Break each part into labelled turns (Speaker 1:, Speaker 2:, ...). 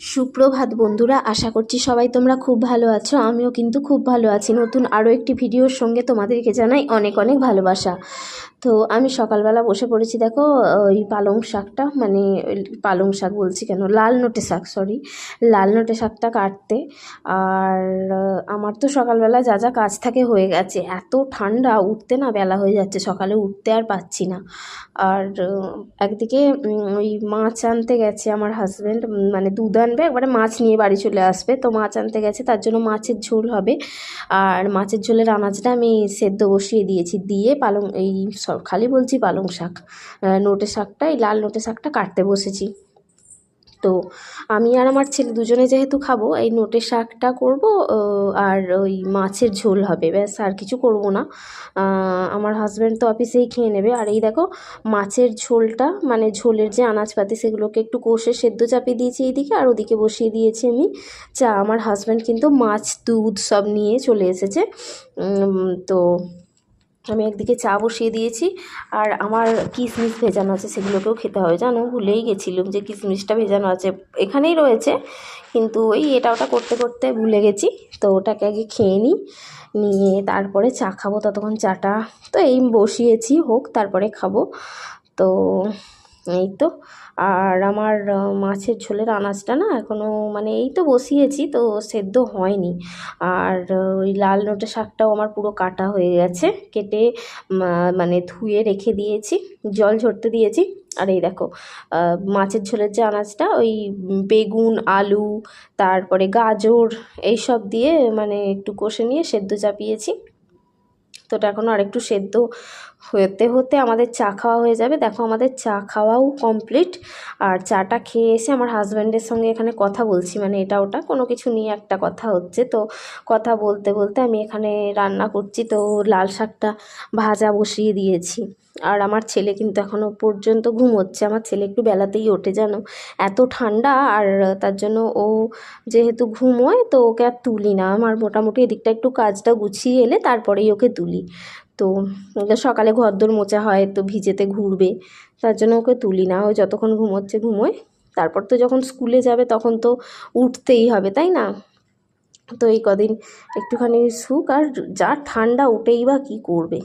Speaker 1: সুপ্রভাত বন্ধুরা, আশা করছি সবাই তোমরা খুব ভালো আছো। আমিও কিন্তু খুব ভালো আছি। নতুন আরও একটি ভিডিওর সঙ্গে তোমাদেরকে জানাই অনেক অনেক ভালোবাসা। তো আমি সকালবেলা বসে পড়েছি, দেখো, ওই পালং শাকটা মানে পালং শাক বলছি কেন? লাল নোটে শাক সরি লাল নোটে শাকটা কাটতে। আর আমার তো সকালবেলা যা যা কাজ থাকে হয়ে গেছে। এত ঠান্ডা, উঠতে না বেলা হয়ে যাচ্ছে। সকালে উঠতে আর পাচ্ছি না। আর, একদিকে ওই মাছ আনতে গেছে আমার হাজব্যান্ড মানে দুধ আনবে একবারে মাছ নিয়ে বাড়ি চলে আসবে। তো মাছ আনতে গেছে, তার জন্য মাছের ঝোল হবে। আর মাছের ঝোলের আনাজটা আমি সেদ্ধ বসিয়ে দিয়েছি। দিয়ে পালং, এই খালি বলছি পালং শাক। নোটে শাকটা, এই লাল নোটে শাকটা কাটতে বসেছি। তো আমি আর আমার ছেলে দুজনে যেহেতু খাব, এই নোটে শাকটা করব আর ওই মাছের ঝোল হবে, ব্যাস আর কিছু করব না। আমার হাজব্যান্ড তো অফিসেই খেয়ে নেবে। আর এই দেখো, মাছের ঝোলটা মানে ঝোলের যে আনাজপাতি, সেগুলোকে একটু কষে সেদ্ধ চাপিয়ে দিয়েছি এইদিকে, আর ওদিকে বসিয়ে দিয়েছি আমি। চা, আমার হাজব্যান্ড কিন্তু মাছ, দুধ সব নিয়ে চলে এসেছে। তো আমি একদিকে চা বসিয়ে দিয়েছি আর আমার কিশমিশ ভেজানো আছে সেগুলোকেও খেতে হবে। জানো, ভুলেই গেছিলাম যে কিশমিশটা ভেজানো আছে। এখানেই রয়েছে, কিন্তু ওই এটা ওটা করতে করতে ভুলে গেছি। তো ওটাকে আগে খেয়ে নিই, নিয়ে তারপরে চা খাব। ততক্ষণ চাটা তো এই বসিয়েছি, হোক, তারপরে খাব। তো এই তো। আর আমার মাছের ঝোলের আনাজটা না এখনও মানে এই তো বসিয়েছি, তো সেদ্ধ হয়নি। আর ওই লাল নোটে শাকটাও আমার পুরো কাটা হয়ে গেছে, কেটে মানে ধুয়ে রেখে দিয়েছি, জল ঝরতে দিয়েছি। আর এই দেখো মাছের ঝোলের যে আনাজটা, ওই বেগুন, আলু, তারপরে গাজর, এইসব দিয়ে মানে একটু কষে নিয়ে সেদ্ধ চাপিয়েছি। তো ওটা এখনও আরেকটু সেদ্ধ হতে হতে আমাদের চা খাওয়া হয়ে যাবে। দেখো আমাদের চা খাওয়াও কমপ্লিট আর চাটা খেয়ে এসে আমার হাজব্যান্ডের সঙ্গে এখানে কথা বলছি মানে এটা ওটা। কোনো কিছু নিয়ে একটা কথা হচ্ছে। তো কথা বলতে বলতে আমি এখানে রান্না করছি। তো লাল শাকটা ভাজা বসিয়ে দিয়েছি। আর আমার ছেলে কিন্তু এখনও পর্যন্ত ঘুমোচ্ছে। আমার ছেলে একটু বেলাতেই ওঠে, জানো? এত ঠান্ডা। আর তার জন্য ও যেহেতু ঘুমোয়, তো ওকে আর তুলি না। আমার মোটামুটি এদিকটা একটু কাজটা গুছিয়ে এলে তারপরেই ওকে তুলি। তো সকালে ঘরদোর মোচা হয়, তো ভিজেতে ঘুরবে, তার জন্য ওকে তুলি না। ও যতক্ষণ ঘুমোচ্ছে ঘুমোয়, তারপর তো যখন স্কুলে যাবে তখন তো উঠতেই হবে, তাই না? তো এই কদিন একটুখানি সুখ, আর যা ঠান্ডা উঠেই বা কী করবে?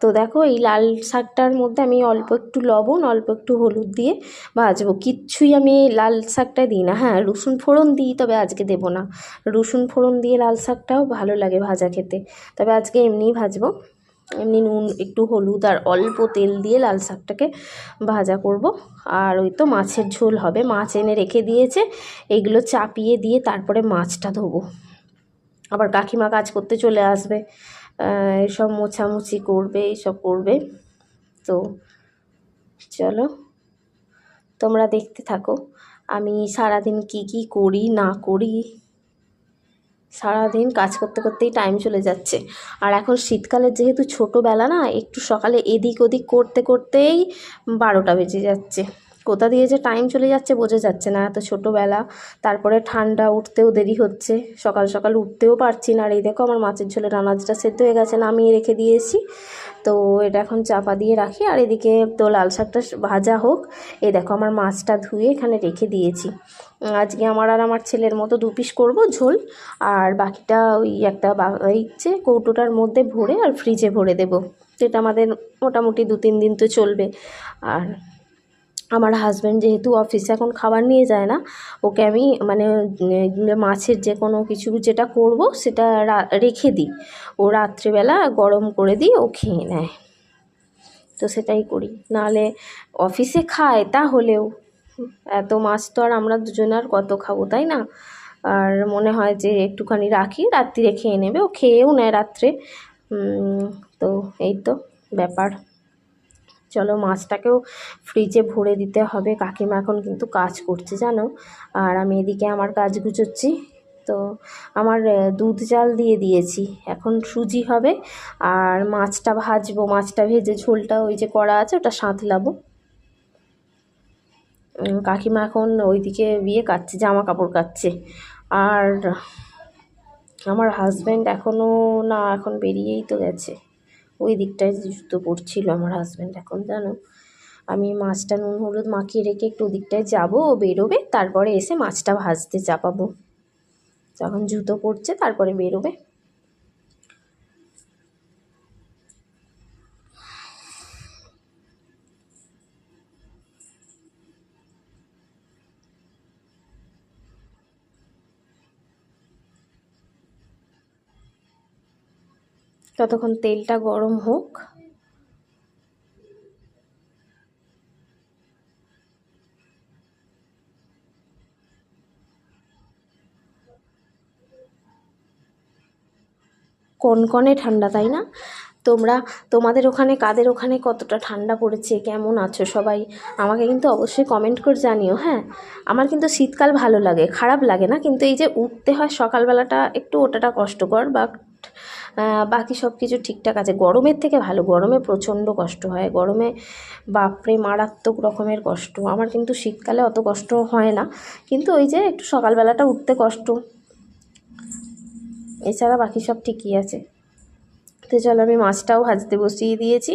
Speaker 1: তো দেখো, এই লাল শাকটার মধ্যে আমি অল্প একটু লবণ, অল্প একটু হলুদ দিয়ে ভাজবো। কিচ্ছুই আমি লাল শাকটা দিই না। হ্যাঁ রসুন ফোড়ন দিই, তবে আজকে দেবো না। রসুন ফোড়ন দিয়ে লাল শাকটাও ভালো লাগে ভাজা খেতে। তবে আজকে এমনিই ভাজবো। এমনি নুন, একটু হলুদ আর অল্প তেল দিয়ে লাল শাকটাকে ভাজা করব। আর ওই তো মাছের ঝোল হবে। মাছ এনে রেখে দিয়েছে। এগুলো চাপিয়ে দিয়ে তারপরে মাছটা ধোবো। আবার কাকিমা কাজ করতে চলে আসবে। এসব মোছামুছি করবে এইসব করবে। তো চলো, তোমরা দেখতে থাকো। আমি সারাদিন কি কি করি, না করি। সারাদিন কাজ করতে করতেই টাইম চলে যাচ্ছে। আর এখন শীতকালে যেহেতু ছোটোবেলা না, একটু সকালে এদিক ওদিক করতে করতেই বারোটা বেজে যাচ্ছে। কোথা দিয়ে যে টাইম চলে যাচ্ছে বোঝা যাচ্ছে না। এত ছোটোবেলা, তারপরে ঠান্ডা, উঠতেও দেরি হচ্ছে। সকাল সকাল উঠতেও পারছি না। আর এই দেখো আমার মাছের ঝোলের আনাজটা সেদ্ধ হয়ে গেছে, নামিয়ে রেখে দিয়েছি। তো এটা এখন চাপা দিয়ে রাখি। আর এদিকে তো লাল শাকটা ভাজা হোক, এই দেখো আমার মাছটা ধুয়ে এখানে রেখে দিয়েছি। আজকে আমার আর আমার ছেলের মতো দু পিস করব ঝোল। আর বাকিটা ওই একটা ওই কৌটোটার মধ্যে ভরে আর ফ্রিজে ভরে দেবো। এটা আমাদের মোটামুটি দু তিন দিন তো চলবে। আর আমার হাজব্যান্ড যেহেতু অফিসে এখন খাবার নিয়ে যায় না, ওকে আমি মানে মাছের যে কোনো কিছু যেটা করব সেটা রেখে দিই। ও রাত্রিবেলা গরম করে দিই ও খেয়ে নেয়। তো সেটাই করি। নাহলে অফিসে খায় তাহলেও। এত মাছ তো আর আমরা দুজন আর কত খাব, তাই না? আর মনে হয় যে একটুখানি রাখি, রাত্রিরে খেয়ে নেবে। ও খেয়েও নেয় রাত্রে। তো এই তো ব্যাপার। চলো মাছটাকেও ফ্রিজে ভরে দিতে হবে। কাকিমা এখন কিন্তু কাজ করছে, জানো? আর আমি এদিকে আমার কাজ গুছোচ্ছি। তো আমার দুধ জাল দিয়ে দিয়েছি। এখন সুজি হবে আর মাছটা ভাজবো। মাছটা ভেজে ঝোলটা ওই যে করা আছে, ওটা সাঁতলাবো। কাকিমা এখন ওইদিকে বিয়ে কাচ্ছে জামা কাপড় কাচ্ছে আর আমার হাজব্যান্ড এখনও না, এখন বেরিয়েই তো গেছে। ওই দিকটায় জুতো পড়ছিল আমার হাজব্যান্ড এখন জানো, আমি মাছটা নুন হলুদ মাখিয়ে রেখে একটু ওদিকটায় যাব, ও বেরোবে, তারপরে এসে মাছটা ভাজতে চাপাবো। যখন জুতো পড়ছে তারপরে বেরোবে। ততক্ষণ তেলটা গরম হোক। কনকনে ঠান্ডা, তাই না? তোমরা, তোমাদের ওখানে, কাদের ওখানে কতটা ঠান্ডা পড়েছে, কেমন আছো সবাই? আমাকে কিন্তু অবশ্যই কমেন্ট করে জানিও হ্যাঁ? আমার কিন্তু শীতকাল ভালো লাগে, খারাপ লাগে না, কিন্তু এই যে উঠতে হয় সকালবেলাটা একটু ওটাটা কষ্টকর বা বাকি সব কিছু ঠিকঠাক আছে। গরমের থেকে ভালো, গরমে প্রচণ্ড কষ্ট হয়। গরমে বাপরে, মারাত্মক রকমের কষ্ট। আমার কিন্তু শীতকালে অত কষ্ট হয় না। কিন্তু ওই যে একটু সকালবেলাটা উঠতে কষ্ট। এছাড়া বাকি সব ঠিকই আছে। তো চলো, আমি মাছটাও ভাজতে বসিয়ে দিয়েছি।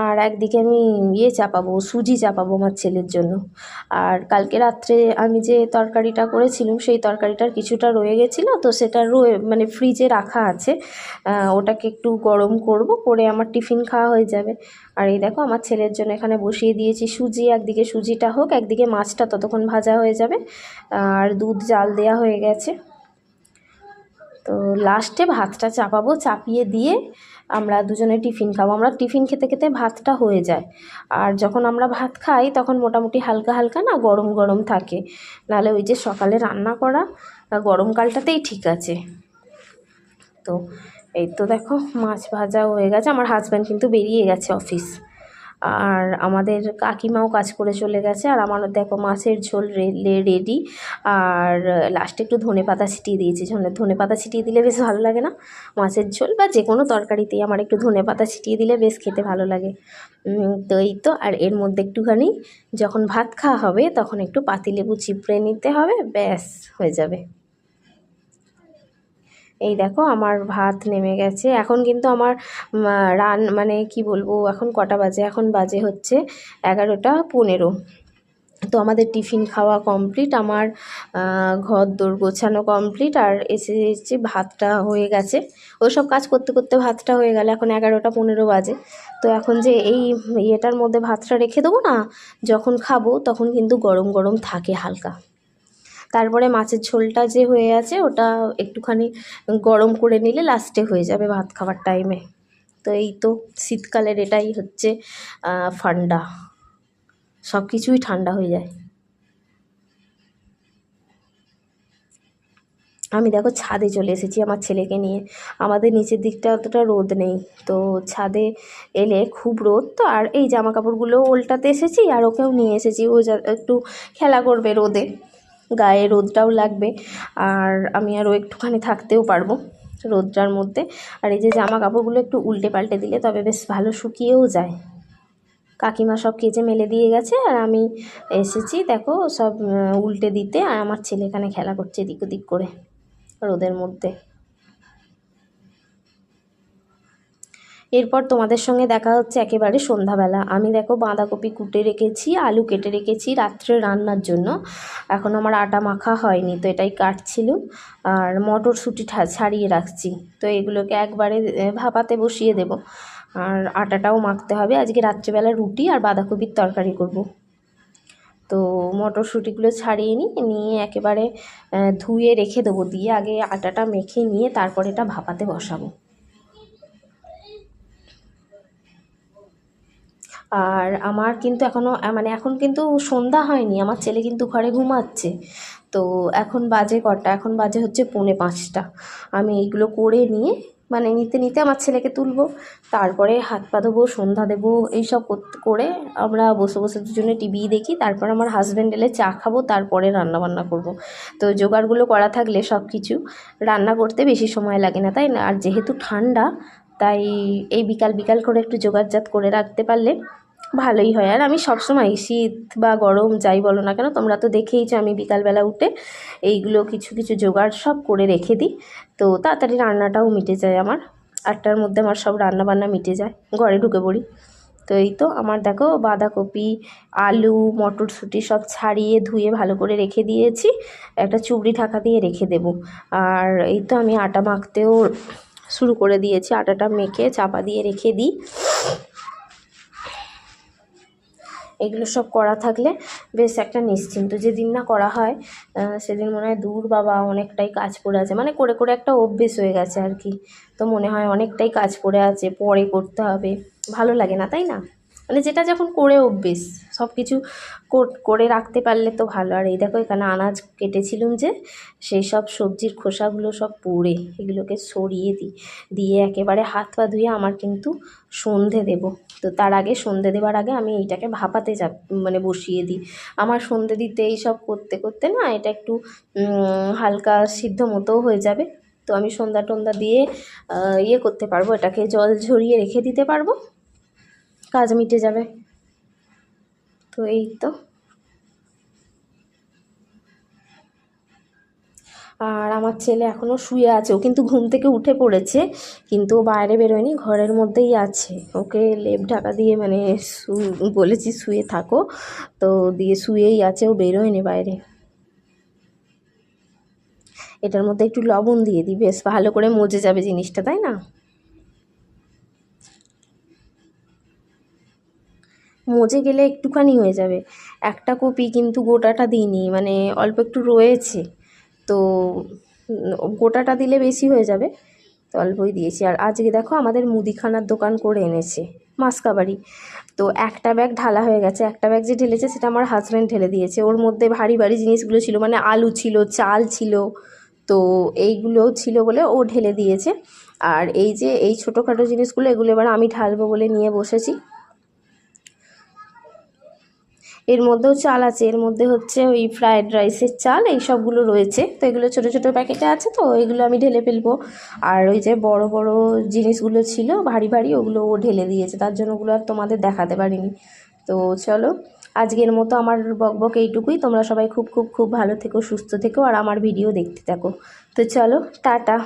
Speaker 1: আর একদিকে আমি ইয়ে চাপাবো, সুজি চাপাবো আমার ছেলের জন্য। আর কালকে রাত্রে আমি যে তরকারিটা করেছিলাম, সেই তরকারিটার কিছুটা রয়ে গেছিল, তো সেটা রয়ে মানে ফ্রিজে রাখা আছে। ওটাকে একটু গরম করব, করে আমার টিফিন খাওয়া হয়ে যাবে। আর এই দেখো, আমার ছেলের জন্য এখানে বসিয়ে দিয়েছি সুজি। একদিকে সুজিটা হোক, একদিকে মাছটা ততক্ষণ ভাজা হয়ে যাবে। আর দুধ, জাল দেওয়া হয়ে গেছে। তো লাস্টে ভাতটা চাপাবো, চাপিয়ে দিয়ে আমরা দুজনে টিফিন খাব। আমরা টিফিন খেতে খেতে ভাতটা হয়ে যায়। আর যখন আমরা ভাত খাই, তখন মোটামুটি হালকা হালকা না গরম গরম থাকে। নাহলে ওই যে সকালে রান্না করা গরমকালটাতেই ঠিক আছে। তো এই তো দেখো, মাছ ভাজা হয়ে গেছে। আমার হাজব্যান্ড কিন্তু বেরিয়ে গেছে অফিস আর আমাদের কাকিমাও কাজ করে চলে গেছে। আর আমার দেখো মাছের ঝোল রে রেডি আর লাস্টে একটু ধনে পাতা ছিটিয়ে দিয়েছি। ধনে পাতা ছিটিয়ে দিলে বেশ ভালো লাগে না? মাছের ঝোল বা যে কোনো তরকারিতেই আমার একটু ধনে পাতা ছিটিয়ে দিলে বেশ খেতে ভালো লাগে। তো এই তো। আর এর মধ্যে একটুখানি যখন ভাত খাওয়া হবে তখন একটু পাতিলেবু চিপড়ে নিতে হবে, ব্যাস হয়ে যাবে। এই দেখো আমার ভাত নেমে গেছে। এখন কিন্তু আমার রান মানে কি বলব, এখন কটা বাজে? এখন বাজে হচ্ছে এগারোটা পনেরো। তো আমাদের টিফিন খাওয়া কমপ্লিট, আমার ঘর দোর গোছানো কমপ্লিট, আর এসে এসে ভাতটা হয়ে গেছে। ওইসব কাজ করতে করতে ভাতটা হয়ে গেলে, এখন এগারোটা পনেরো বাজে। তো এখন যে এই ইয়েটার মধ্যে ভাতটা রেখে দেবো না, যখন খাব তখন কিন্তু গরম গরম থাকে হালকা। তারপরে মাছের ঝোলটা যে হয়ে আছে, ওটা একটুখানি গরম করে নিলে লাস্টে হয়ে যাবে ভাত খাওয়ার টাইমে তো এই তো শীতকালের এটাই হচ্ছে ফান্ডা। সব কিছুই ঠান্ডা হয়ে যায়। আমি দেখো ছাদে চলে এসেছি আমার ছেলেকে নিয়ে। আমাদের নিচের দিকটা অতটা রোদ নেই। তো ছাদে এলে খুব রোদ। তো আর এই জামা কাপড়গুলো ওল্টাতে এসেছি আর ওকেও নিয়ে এসেছি। ও যা, একটু খেলা করবে রোদে। গায়ে রোদটাও লাগবে। আর আমি আরও একটুখানি থাকতেও পারব রোদটার মধ্যে। আর এই যে জামা কাপড়গুলো একটু উল্টে পাল্টে দিলে তবে বেশ ভালো শুকিয়েও যায়। কাকিমা সব কেজে মেলে দিয়ে গেছে আর আমি এসেছি, দেখো, সব উল্টে দিতে। আর আমার ছেলে এখানে খেলা করছে এদিক ওদিক করে রোদের মধ্যে। এরপর তোমাদের সঙ্গে দেখা হচ্ছে একেবারে সন্ধ্যাবেলা। আমি দেখো বাঁধাকপি কুটে রেখেছি, আলু কেটে রেখেছি রাত্রে রান্নার জন্য। এখন আমার আটা মাখা হয়নি, তো এটাই কাটছিল। আর মটরশুঁটি ছাড়িয়ে রাখছি, তো এগুলোকে একবারে ভাপাতে বসিয়ে দেব। আর আটাটাও মাখতে হবে। আজকে রাত্রেবেলা রুটি আর বাঁধাকপির তরকারি করব। তো মটরশুঁটিগুলো ছাড়িয়ে নিই নিয়ে একেবারে ধুয়ে রেখে দেবো। দিয়ে আগে আটাটা মেখে নিয়ে তারপর এটা ভাপাতে বসাবো। আর আমার কিন্তু এখনও মানে এখন কিন্তু সন্ধ্যা হয়নি, আমার ছেলে কিন্তু ঘরে ঘুমাচ্ছে। তো এখন বাজে কটা, এখন বাজে হচ্ছে পৌনে পাঁচটা। আমি এইগুলো করে নিয়ে মানে নিতে নিতে আমার ছেলেকে তুলবো, তারপরে হাত পা ধোবো, সন্ধ্যা দেবো, এইসব করে আমরা বসে বসে দুজনে টিভি দেখি, তারপর আমার হাজব্যান্ড এলে চা খাব, তারপরে রান্না বান্না করব। তো জোগাড়গুলো করা থাকলে সব কিছু রান্না করতে বেশি সময় লাগে না, তাই না? আর যেহেতু ঠান্ডা তাই এই বিকাল বিকাল করে একটু জোগাড়জাত করে রাখতে পারলে ভালোই হয়। আর আমি সবসময় শীত বা গরম যাই বলো না কেন, তোমরা তো দেখেইছো আমি বিকালবেলা উঠে এইগুলো কিছু কিছু জোগাড় সব করে রেখে দিই। তো তাড়াতাড়ি রান্নাটাও মিটে যায় আমার, আটটার মধ্যে আমার সব রান্না বান্না মিটে যায়, ঘরে ঢুকে পড়ি। তো এই তো আমার দেখো বাঁধাকপি, আলু, মটরশুঁটি সব ছাড়িয়ে ধুয়ে ভালো করে রেখে দিয়েছি, একটা চুবড়ি ঢাকা দিয়ে রেখে দেব। আর এই তো আমি আটা মাখতেও শুরু করে দিয়েছি, আটাটা মেখে চাপা দিয়ে রেখে দিই। এগুলো সব করা থাকলে বেশ একটা নিশ্চিন্ত। যেদিন না করা হয় সেদিন মনে হয় দূর বাবা অনেকটাই কাজ পড়ে আছে। মানে করে করে একটা অভ্যেস হয়ে গেছে আর কি। তো মনে হয় অনেকটাই কাজ পড়ে আছে, পরে করতে হবে। ভালো লাগে না, তাই না? মানে যেটা যখন করে অভ্যেস সব কিছু করে রাখতে পারলে তো ভালো। আর এই দেখো, এখানে আনাজ কেটেছিলাম যে, সেই সব সবজির খোসাগুলো সব পুড়ে, এগুলোকে সরিয়ে দিই দিয়ে একেবারে হাত পা ধুয়ে আমার কিন্তু সন্ধে দেব। তো তার আগে সন্ধে দেওয়ার আগে আমি এইটাকে ভাপাতে যা মানে বসিয়ে দিই। আমার সন্ধে দিতে এই সব করতে করতে না এটা একটু হালকা সিদ্ধ মতোও হয়ে যাবে। তো আমি সন্ধ্যা টন্ধা দিয়ে ইয়ে করতে পারব, এটাকে জল ঝরিয়ে রেখে দিতে পারব। কাজ মিটে যাবে। তো এই তো। আর আমার ছেলে এখনও শুয়ে আছে। ও কিন্তু ঘুম থেকে উঠে পড়েছে, কিন্তু ও বাইরে বেরোয়নি, ঘরের মধ্যেই আছে। ওকে লেপ ঢাকা দিয়ে মানে বলেছি শুয়ে থাকো। তো দিয়ে শুয়েই আছে, ও বেরোয়নি বাইরে। এটার মধ্যে একটু লবণ দিয়ে দিই বেশ ভালো করে মজে যাবে জিনিসটা, তাই না? মজে গেলে একটুখানি হয়ে যাবে। একটা কপি কিন্তু গোটাটা দিইনি মানে অল্প একটু রয়েছে। তো গোটাটা দিলে বেশি হয়ে যাবে, তো অল্পই দিয়েছি। আর আজকে দেখো আমাদের মুদিখানার দোকান করে এনেছে মাসকাবাড়ি তো একটা ব্যাগ ঢালা হয়ে গেছে, একটা ব্যাগ যে ঢেলেছে সেটা আমার হাজব্যান্ড ঢেলে দিয়েছে। ওর মধ্যে ভারী ভারী জিনিসগুলো ছিল মানে আলু ছিল, চাল ছিল, তো এইগুলো ছিল বলে ও ঢেলে দিয়েছে। আর এই যে এই ছোটোখাটো জিনিসগুলো, এগুলো এবার আমি ঢালবো বলে নিয়ে বসেছি। এর মধ্যেও চাল আছে, এর মধ্যে হচ্ছে ওই ফ্রায়েড রাইসের চাল, এই সবগুলো রয়েছে। তো এগুলো ছোটো ছোটো প্যাকেটে আছে, তো এগুলো আমি ঢেলে ফেলব। আর ওই যে বড় বড় জিনিসগুলো ছিল, ভারী ভারী, ওগুলো ও ঢেলে দিয়েছে। তার জন্য ওগুলো আর তোমাদের দেখাতে পারিনি। তো চলো, আজকের মতো আমার বকবক এইটুকুই। তোমরা সবাই খুব খুব খুব ভালো থেকো, সুস্থ থেকো, আর আমার ভিডিও দেখতে থাকো। তো চলো, টাটা।